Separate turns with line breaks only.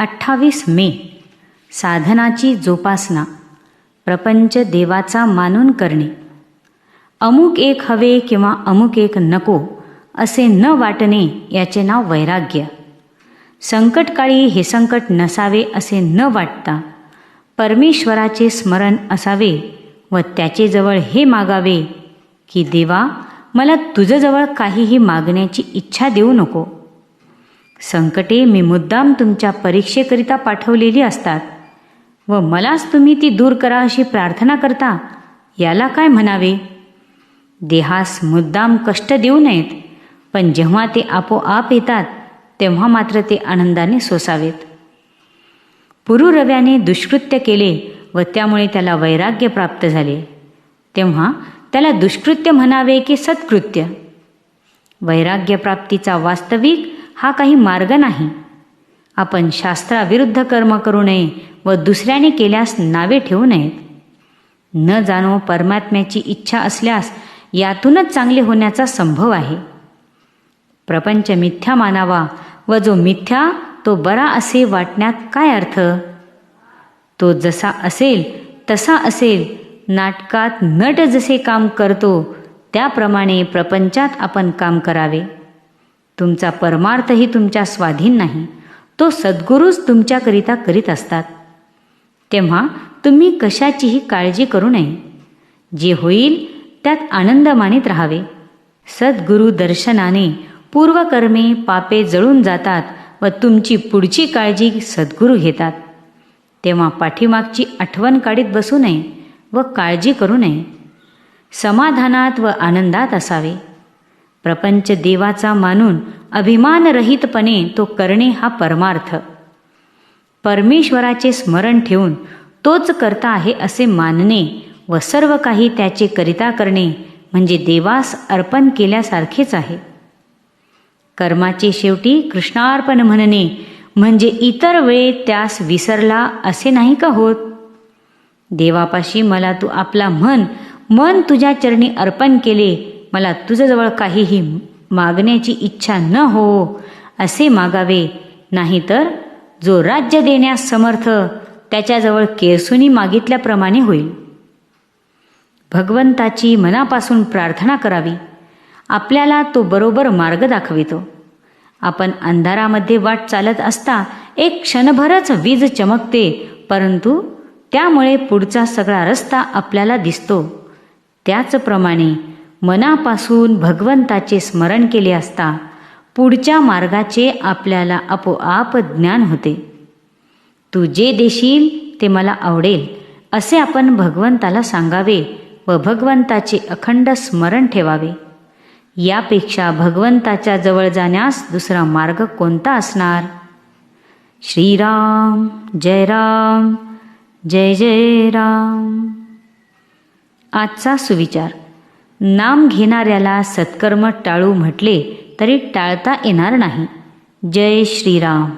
अठ्ठावीस मे साधनाची जोपासना प्रपंच देवाचा मानून करणे. अमुक एक हवे किंवा अमुक एक नको असे न वाटणे याचे नाव वैराग्य. संकटकाळी हे संकट नसावे असे न वाटता परमेश्वराचे स्मरण असावे व त्याचेजवळ हे मागावे की देवा मला तुझ्याजवळ काहीही मागण्याची इच्छा देऊ नको. संकटे मी मुद्दाम तुमच्या परीक्षेकरिता पाठवलेली असतात. व मलाच तुम्ही ती दूर करा अशी प्रार्थना करता याला काय म्हणावे? देहास मुद्दाम कष्ट देऊ नयेत पण जेव्हा ते आपोआप येतात तेव्हा मात्र ते आनंदाने सोसावेत. पुरुरव्याने दुष्कृत्य केले व त्यामुळे त्याला वैराग्य प्राप्त झाले. तेव्हा त्याला दुष्कृत्य म्हणावे की सत्कृत्य? वैराग्यप्राप्तीचा वास्तविक हा काही मार्ग नाही. आपण शास्त्राविरुद्ध कर्म करू नये व दुसऱ्याने केल्यास नावे ठेवू नयेत. न जाणो परमात्म्याची इच्छा असल्यास यातूनच चांगले होण्याचा संभव आहे. प्रपंच मिथ्या मानावा व जो मिथ्या तो बरा असे वाटण्यात काय अर्थ? तो जसा असेल तसा असेल. नाटकात नट जसे काम करतो त्याप्रमाणे प्रपंचात आपण काम करावे. तुमचा परमार्थही तुमच्या स्वाधीन नाही. तो सद्गुरूच तुमच्याकरिता करीत असतात. तेव्हा तुम्ही कशाचीही काळजी करू नये. जे होईल त्यात आनंद मानित राहावे. सद्गुरू दर्शनाने पूर्वकर्मे पापे जळून जातात व तुमची पुढची काळजी सद्गुरू घेतात. तेव्हा पाठीमागची आठवण काढीत बसू नये व काळजी करू नये. समाधानात व आनंदात असावे. प्रपंच देवाचा मानून अभिमानरहितपणे तो करणे हा परमार्थ. परमेश्वराचे स्मरण ठेवून तोच करता आहे असे मानणे व सर्व काही त्याचे करिता करणे म्हणजे देवास अर्पण केल्यासारखेच आहे. कर्माचे शेवटी कृष्णार्पण म्हणणे म्हणजे इतर वेळी त्यास विसरला असे नाही का होत? देवापाशी मला तू आपला मन मन तुझ्या चरणी अर्पण केले मला तुझ्याजवळ काहीही मागण्याची इच्छा न हो असे मागावे. नाहीतर जो राज्य देण्यास समर्थ त्याच्याजवळ केरसुनी मागितल्याप्रमाणे होईल. भगवंताची मनापासून प्रार्थना करावी. आपल्याला तो बरोबर मार्ग दाखवितो. आपण अंधारामध्ये वाट चालत असता एक क्षणभरच वीज चमकते परंतु त्यामुळे पुढचा सगळा रस्ता आपल्याला दिसतो. त्याचप्रमाणे मनापासून भगवंताचे स्मरण केले असता पुढच्या मार्गाचे आपल्याला आपोआप ज्ञान होते. तू जे देशील ते मला आवडेल असे आपण भगवंताला सांगावे व भगवंताचे अखंड स्मरण ठेवावे. यापेक्षा भगवंताच्या जवळ जाण्यास दुसरा मार्ग कोणता असणार? श्रीराम जय राम जय जय राम. आजचा सुविचार. नाम घेणाऱ्याला सत्कर्म टाळू म्हटले तरी टाळता येणार नाही. जय श्रीराम.